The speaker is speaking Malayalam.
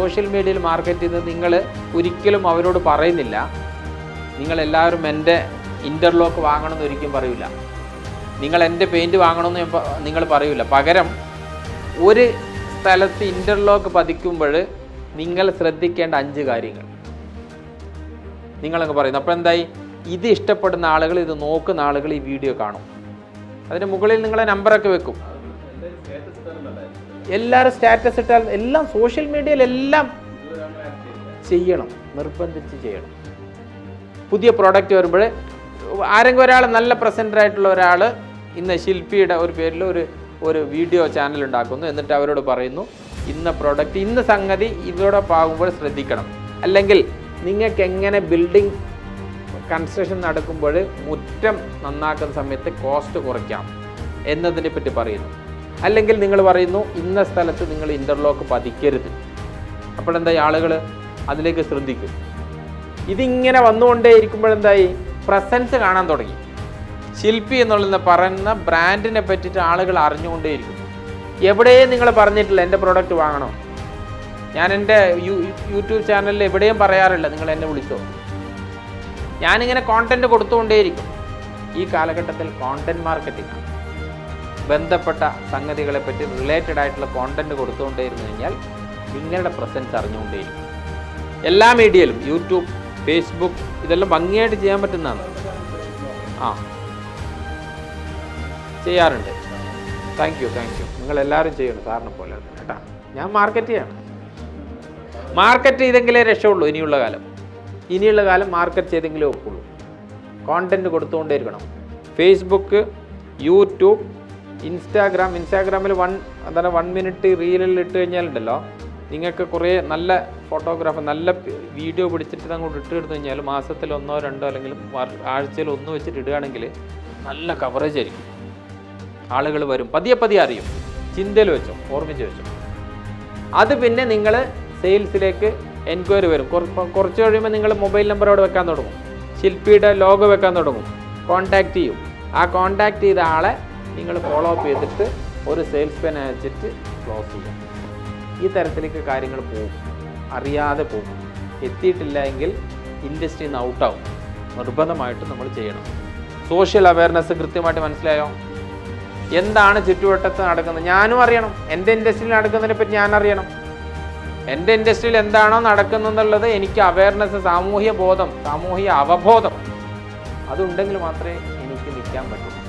സോഷ്യൽ മീഡിയയിൽ മാർക്കറ്റ് ചെയ്ത് നിങ്ങൾ ഒരിക്കലും അവരോട് പറയുന്നില്ല. നിങ്ങളെല്ലാവരും എന്റെ ഇന്റർലോക്ക് വാങ്ങണമെന്ന് ഒരിക്കലും പറയില്ല നിങ്ങൾ എന്റെ പെയിന്റ് വാങ്ങണമെന്ന് ഞാൻ നിങ്ങൾ പറയില്ല പകരം ഒരു സ്ഥലത്ത് ഇന്റർലോക്ക് പതിക്കുമ്പോൾ നിങ്ങൾ ശ്രദ്ധിക്കേണ്ട അഞ്ച് കാര്യങ്ങൾ. നിങ്ങളങ്ങ് പറയുന്നു. അപ്പോൾ എന്തായി? ഇത് ഇഷ്ടപ്പെടുന്ന ആളുകൾ ഇത് നോക്കുന്ന ആളുകൾ ഈ വീഡിയോ കാണും. അതിന് മുകളിൽ നിങ്ങളെ നമ്പറൊക്കെ വെക്കും. എല്ലാവരും സ്റ്റാറ്റസ് ഇട്ടാൽ എല്ലാം സോഷ്യൽ മീഡിയയിലെല്ലാം ചെയ്യണം നിർബന്ധിച്ച് ചെയ്യണം. പുതിയ പ്രോഡക്റ്റ് വരുമ്പോൾ ആരെങ്കിലും ഒരാൾ നല്ല പ്രസന്ററായിട്ടുള്ള ഒരാൾ ഇന്ന് ശില്പിയുടെ ഒരു പേരിൽ ഒരു ഒരു വീഡിയോ ചാനൽ ഉണ്ടാക്കുന്നു എന്നിട്ട് അവരോട് പറയുന്നു ഇന്ന പ്രോഡക്റ്റ് ഇന്ന സംഗതി ഇതോടൊപ്പം ആകുമ്പോൾ ശ്രദ്ധിക്കണം. അല്ലെങ്കിൽ നിങ്ങൾക്ക് എങ്ങനെ ബിൽഡിംഗ് കൺസ്ട്രക്ഷൻ നടക്കുമ്പോൾ മുറ്റം നന്നാക്കുന്ന സമയത്ത് കോസ്റ്റ് കുറയ്ക്കാം എന്നതിനെ പറ്റി പറയുന്നു. അല്ലെങ്കിൽ നിങ്ങൾ പറയുന്നു ഇന്ന സ്ഥലത്ത് നിങ്ങൾ ഇന്റർലോക്ക് പതിക്കരുത്. അപ്പോഴെന്തായി ആളുകൾ അതിലേക്ക് ശ്രദ്ധിക്കും. ഇതിങ്ങനെ വന്നുകൊണ്ടേ ഇരിക്കുമ്പോഴെന്തായി പ്രസൻസ് കാണാൻ തുടങ്ങി. ശില്പി എന്നുള്ള പറയുന്ന ബ്രാൻഡിനെ പറ്റിയിട്ട് ആളുകൾ അറിഞ്ഞുകൊണ്ടേയിരിക്കും. എവിടെയും നിങ്ങൾ പറഞ്ഞിട്ടില്ല എന്റെ പ്രോഡക്റ്റ് വാങ്ങണോ? ഞാൻ എന്റെ യൂട്യൂബ് ചാനലിൽ എവിടെയും പറയാറില്ല നിങ്ങൾ എന്നെ വിളിച്ചോ? ഞാനിങ്ങനെ കോണ്ടന്റ് കൊടുത്തുകൊണ്ടേയിരിക്കും. ഈ കാലഘട്ടത്തിൽ കോണ്ടന്റ് മാർക്കറ്റിംഗ് ആണ്. ബന്ധപ്പെട്ട സംഗതികളെ പറ്റി റിലേറ്റഡ് ആയിട്ടുള്ള കോണ്ടന്റ് കൊടുത്തുകൊണ്ടേയിരുന്നു കഴിഞ്ഞാൽ നിങ്ങളുടെ പ്രസൻസ് അറിഞ്ഞുകൊണ്ടേയിരിക്കും. എല്ലാ മീഡിയയിലും യൂട്യൂബ് ഫേസ്ബുക്ക് ഇതെല്ലാം ഭംഗിയായിട്ട് ചെയ്യാൻ പറ്റുന്നതാണ്. ആ. ചെയ്യാറുണ്ട്. താങ്ക് യു താങ്ക് യു നിങ്ങൾ എല്ലാവരും ചെയ്യണം സാറിനെ പോലെ കേട്ടാ. ഞാൻ മാർക്കറ്റ് ചെയ്യണം. മാർക്കറ്റ് ചെയ്തെങ്കിലേ രക്ഷയുള്ളൂ ഇനിയുള്ള കാലം. ഇനിയുള്ള കാലം മാർക്കറ്റ് ചെയ്തെങ്കിലേ ഒക്കുള്ളൂ കോണ്ടന്റ് കൊടുത്തുകൊണ്ടേയിരിക്കണം. ഫേസ്ബുക്ക് യൂട്യൂബ് ഇൻസ്റ്റാഗ്രാം ഇൻസ്റ്റാഗ്രാമിൽ വൺ എന്താണ് വൺ മിനിറ്റ് റീലിൽ ഇട്ട് കഴിഞ്ഞാലുണ്ടല്ലോ നിങ്ങൾക്ക് കുറേ നല്ല ഫോട്ടോഗ്രാഫർ നല്ല വീഡിയോ പിടിച്ചിട്ട് അങ്ങോട്ട് ഇട്ട് എടുത്തു കഴിഞ്ഞാൽ മാസത്തിൽ ഒന്നോ രണ്ടോ അല്ലെങ്കിൽ ആഴ്ചയിൽ ഒന്ന് വെച്ചിട്ട് ഇടുകയാണെങ്കിൽ നല്ല കവറേജ് ആയിരിക്കും. ആളുകൾ വരും. പതിയെ പതിയെ അറിയും. ചിന്തയിൽ വെച്ചോ ഓർമ്മിച്ച് വെച്ചോ. അത് പിന്നെ നിങ്ങൾ സെയിൽസിലേക്ക് എൻക്വയറി വരും. കുറ- കുറച്ച് കഴിയുമ്പോൾ നിങ്ങൾ മൊബൈൽ നമ്പർ അവിടെ വെക്കാൻ തുടങ്ങും. ശില്പിയുടെ ലോഗോ വെക്കാൻ തുടങ്ങും. കോൺടാക്റ്റ് ചെയ്യും. ആ കോൺടാക്റ്റ് ചെയ്ത ആളെ നിങ്ങൾ ഫോളോ അപ്പ് ചെയ്തിട്ട് ഒരു സെയിൽസ് പെൻ അയച്ചിട്ട് ക്ലോസ് ചെയ്യാം. ഈ തരത്തിലേക്ക് കാര്യങ്ങൾ പോകും. അറിയാതെ പോകും. എത്തിയിട്ടില്ല എങ്കിൽ ഇൻഡസ്ട്രിയിൽ നിന്ന് ഔട്ടാവും നിർബന്ധമായിട്ട് നമ്മൾ ചെയ്യണം. സോഷ്യൽ അവയർനെസ് കൃത്യമായിട്ട് മനസ്സിലായോ? എന്താണ് ചുറ്റുവട്ടത്ത് നടക്കുന്നത്? ഞാനും അറിയണം. എന്റെ ഇൻഡസ്ട്രിയിൽ നടക്കുന്നതിനെ പറ്റി ഞാൻ അറിയണം. എന്റെ ഇൻഡസ്ട്രിയിൽ എന്താണോ നടക്കുന്നതെന്നുള്ളത് എനിക്ക് അവയർനെസ് സാമൂഹ്യ ബോധം സാമൂഹ്യ അവബോധം അതുണ്ടെങ്കിൽ മാത്രമേ എനിക്ക് നിൽക്കാൻ പറ്റൂ.